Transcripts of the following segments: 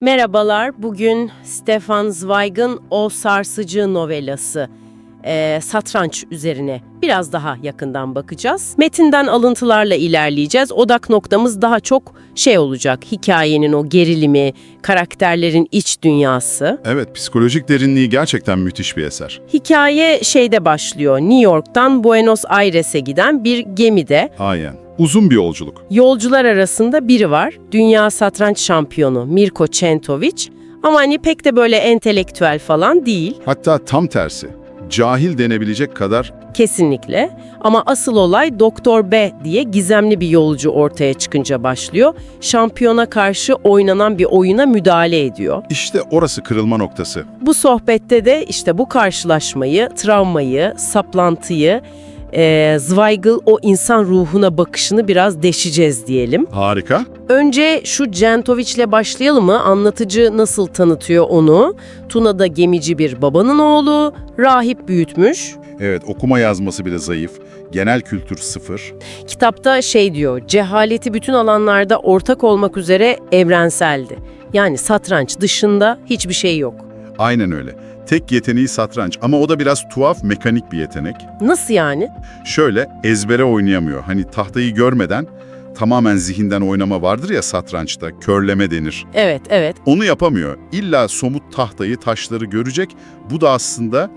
Merhabalar, bugün Stefan Zweig'ın O Sarsıcı novelası eee, Satranç üzerine biraz daha yakından bakacağız. Metinden alıntılarla ilerleyeceğiz. Odak noktamız daha çok şey olacak, hikayenin o gerilimi, karakterlerin iç dünyası. Evet, psikolojik derinliği gerçekten müthiş bir eser. Hikaye şeyde başlıyor, New York'tan Buenos Aires'e giden bir gemide. Aynen. Uzun bir yolculuk. Yolcular arasında biri var. Dünya satranç şampiyonu Mirko Centovic. Ama hani pek de böyle entelektüel falan değil. Hatta tam tersi. Cahil denebilecek kadar Kesinlikle. Ama asıl olay Doktor B diye gizemli bir yolcu ortaya çıkınca başlıyor. Şampiyona karşı oynanan bir oyuna müdahale ediyor. işte orası kırılma noktası. Bu sohbette de işte bu karşılaşmayı, travmayı, saplantıyı, eee Zweigel o insan ruhuna bakışını biraz deşeceğiz diyelim. Harika. Önce şu Centovic'le başlayalım mı? Anlatıcı nasıl tanıtıyor onu? Tuna da gemici bir babanın oğlu, rahip büyütmüş. Evet, okuma yazması bile zayıf. Genel kültür sıfır. Kitapta şey diyor, cehaleti bütün alanlarda ortak olmak üzere evrenseldi. Yani satranç dışında hiçbir şey yok. Aynen öyle. Tek yeteneği satranç ama o da biraz tuhaf mekanik bir yetenek. Nasıl yani? Şöyle ezbere oynayamıyor. Hani tahtayı görmeden tamamen zihinden oynama vardır ya satrançta, körleme denir. Evet, evet. Onu yapamıyor. İlla somut tahtayı, taşları görecek. Bu da aslında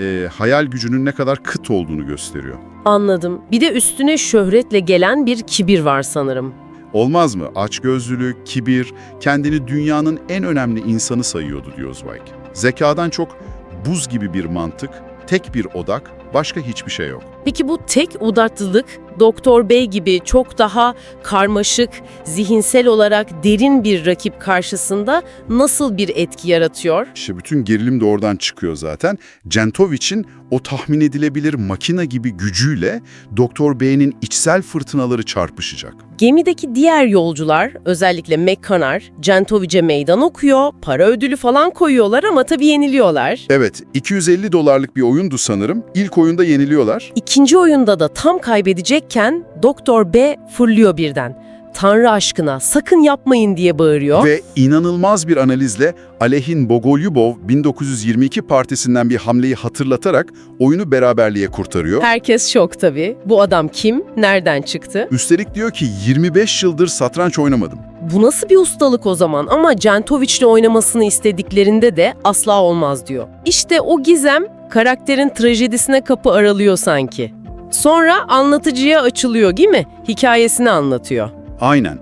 e, hayal gücünün ne kadar kıt olduğunu gösteriyor. Anladım. Bir de üstüne şöhretle gelen bir kibir var sanırım. Olmaz mı? Açgözlülük, kibir, kendini dünyanın en önemli insanı sayıyordu diyor Zweig. Zekadan çok buz gibi bir mantık, tek bir odak, başka hiçbir şey yok. Peki bu tek odaklılık Doktor Bey gibi çok daha karmaşık, zihinsel olarak derin bir rakip karşısında nasıl bir etki yaratıyor? İşte bütün gerilim de oradan çıkıyor zaten. Centovic'in o tahmin edilebilir makina gibi gücüyle Doktor Bey'in içsel fırtınaları çarpışacak. Gemideki diğer yolcular, özellikle McConnor, Centovic'e meydan okuyor, para ödülü falan koyuyorlar ama tabii yeniliyorlar. Evet, 250 dolarlık bir oyundu sanırım. İlk oyunda yeniliyorlar. İkinci oyunda da tam kaybedecekken Doktor B fırlıyor birden. Tanrı aşkına sakın yapmayın diye bağırıyor. Ve inanılmaz bir analizle Alehin Bogolyubov 1922 partisinden bir hamleyi hatırlatarak oyunu beraberliğe kurtarıyor. Herkes şok tabii. Bu adam kim? Nereden çıktı? Üstelik diyor ki 25 yıldır satranç oynamadım. Bu nasıl bir ustalık o zaman ama Centovic'le oynamasını istediklerinde de asla olmaz diyor. İşte o gizem karakterin trajedisine kapı aralıyor sanki. Sonra anlatıcıya açılıyor değil mi? Hikayesini anlatıyor. Aynen.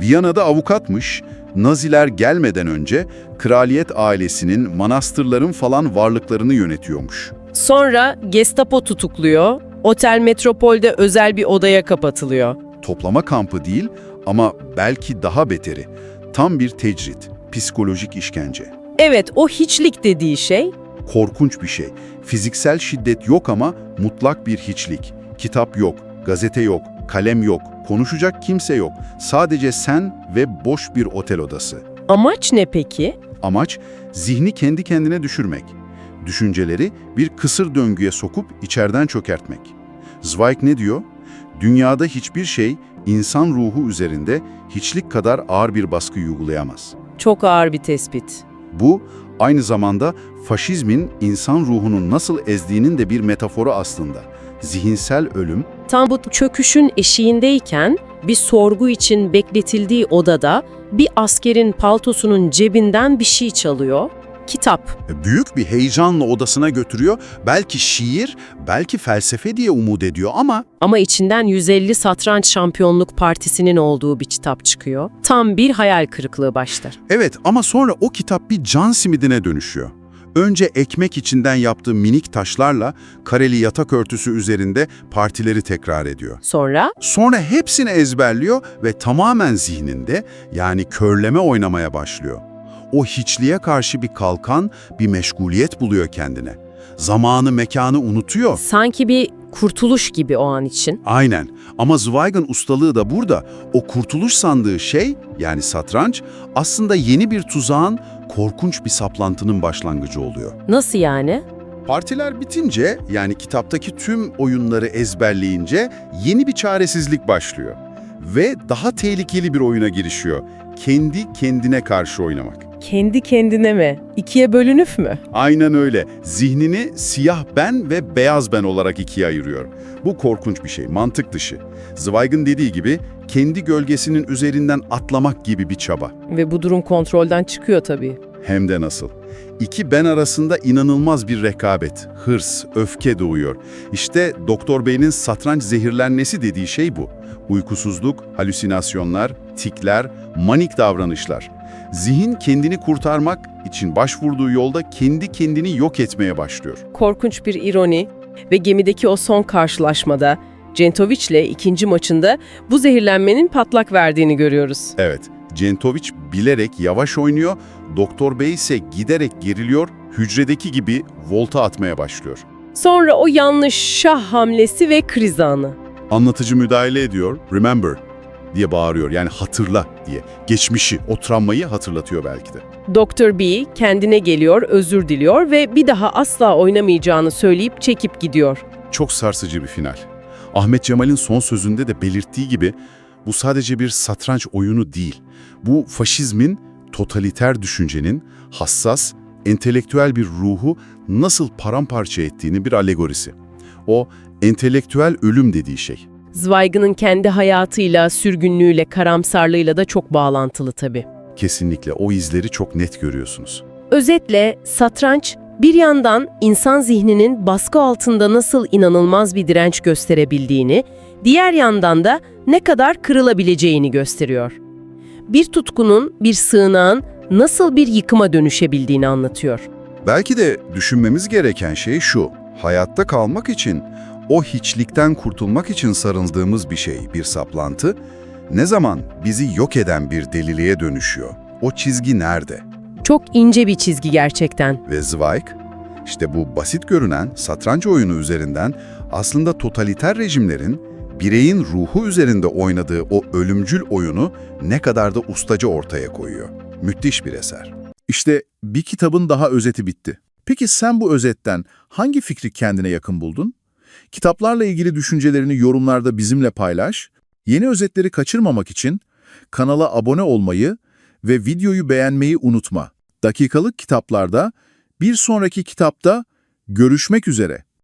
Viyana'da avukatmış. Naziler gelmeden önce kraliyet ailesinin, manastırların falan varlıklarını yönetiyormuş. Sonra Gestapo tutukluyor. Otel Metropol'de özel bir odaya kapatılıyor. Toplama kampı değil ama belki daha beteri. Tam bir tecrit, psikolojik işkence. Evet o hiçlik dediği şey Korkunç bir şey. Fiziksel şiddet yok ama mutlak bir hiçlik. Kitap yok, gazete yok, kalem yok, konuşacak kimse yok. Sadece sen ve boş bir otel odası. amaç ne peki? Amaç zihni kendi kendine düşürmek. Düşünceleri bir kısır döngüye sokup içeriden çökertmek. Zweig ne diyor? Dünyada hiçbir şey insan ruhu üzerinde hiçlik kadar ağır bir baskı uygulayamaz. Çok ağır bir tespit. Bu aynı zamanda faşizmin insan ruhunu nasıl ezdiğinin de bir metaforu aslında. Zihinsel ölüm, Tam bu çöküşün eşiğindeyken bir sorgu için bekletildiği odada bir askerin paltosunun cebinden bir şey çalıyor. Kitap. büyük bir heyecanla odasına götürüyor. Belki şiir, belki felsefe diye umut ediyor ama Ama içinden 150 satranç şampiyonluk partisinin olduğu bir kitap çıkıyor. Tam bir hayal kırıklığı başlar. Evet ama sonra o kitap bir can simidine dönüşüyor. Önce ekmek içinden yaptığı minik taşlarla kareli yatak örtüsü üzerinde partileri tekrar ediyor. Sonra Sonra hepsini ezberliyor ve tamamen zihninde yani körleme oynamaya başlıyor. O hiçliğe karşı bir kalkan, bir meşguliyet buluyor kendine. Zamanı, mekanı unutuyor. sanki bir kurtuluş gibi o an için. Aynen. Ama Zweig'ın ustalığı da burada. O kurtuluş sandığı şey, yani satranç, aslında yeni bir tuzağın, korkunç bir saplantının başlangıcı oluyor. Nasıl yani? Partiler bitince, yani kitaptaki tüm oyunları ezberleyince yeni bir çaresizlik başlıyor. Ve daha tehlikeli bir oyuna girişiyor. Kendi kendine karşı oynamak. Kendi kendine mi? İkiye bölünüp mü? Aynen öyle. Zihnini siyah ben ve beyaz ben olarak ikiye ayırıyor. Bu korkunç bir şey, mantık dışı. Zweig'ın dediği gibi kendi gölgesinin üzerinden atlamak gibi bir çaba. Ve bu durum kontrolden çıkıyor tabii. Hem de nasıl. İki ben arasında inanılmaz bir rekabet, hırs, öfke doğuyor. İşte Doktor Bey'in satranç zehirlenmesi dediği şey bu. Uykusuzluk, halüsinasyonlar, tikler, manik davranışlar. Zihin kendini kurtarmak için başvurduğu yolda kendi kendini yok etmeye başlıyor. Korkunç bir ironi ve gemideki o son karşılaşmada Centovic'le ikinci maçında bu zehirlenmenin patlak verdiğini görüyoruz. Evet, Centovic bilerek yavaş oynuyor, Doktor Bey ise giderek geriliyor, hücredeki gibi volta atmaya başlıyor. Sonra o yanlış şah hamlesi ve kriz anı. Anlatıcı müdahale ediyor, remember diye bağırıyor yani hatırla diye. Geçmişi, o travmayı hatırlatıyor belki de. Dr. B kendine geliyor, özür diliyor ve bir daha asla oynamayacağını söyleyip çekip gidiyor. Çok sarsıcı bir final. Ahmet Cemal'in son sözünde de belirttiği gibi bu sadece bir satranç oyunu değil. Bu faşizmin, totaliter düşüncenin hassas, entelektüel bir ruhu nasıl paramparça ettiğini bir alegorisi. O entelektüel ölüm dediği şey. Zweig'ın kendi hayatıyla, sürgünlüğüyle, karamsarlığıyla da çok bağlantılı tabii. Kesinlikle o izleri çok net görüyorsunuz. Özetle satranç bir yandan insan zihninin baskı altında nasıl inanılmaz bir direnç gösterebildiğini, diğer yandan da ne kadar kırılabileceğini gösteriyor. Bir tutkunun, bir sığınağın nasıl bir yıkıma dönüşebildiğini anlatıyor. Belki de düşünmemiz gereken şey şu. Hayatta kalmak için, o hiçlikten kurtulmak için sarıldığımız bir şey, bir saplantı, ne zaman bizi yok eden bir deliliğe dönüşüyor? O çizgi nerede? Çok ince bir çizgi gerçekten. Ve Zweig, işte bu basit görünen satranç oyunu üzerinden aslında totaliter rejimlerin bireyin ruhu üzerinde oynadığı o ölümcül oyunu ne kadar da ustaca ortaya koyuyor. Müthiş bir eser. İşte bir kitabın daha özeti bitti. Peki sen bu özetten hangi fikri kendine yakın buldun? Kitaplarla ilgili düşüncelerini yorumlarda bizimle paylaş. Yeni özetleri kaçırmamak için kanala abone olmayı ve videoyu beğenmeyi unutma. Dakikalık kitaplarda bir sonraki kitapta görüşmek üzere.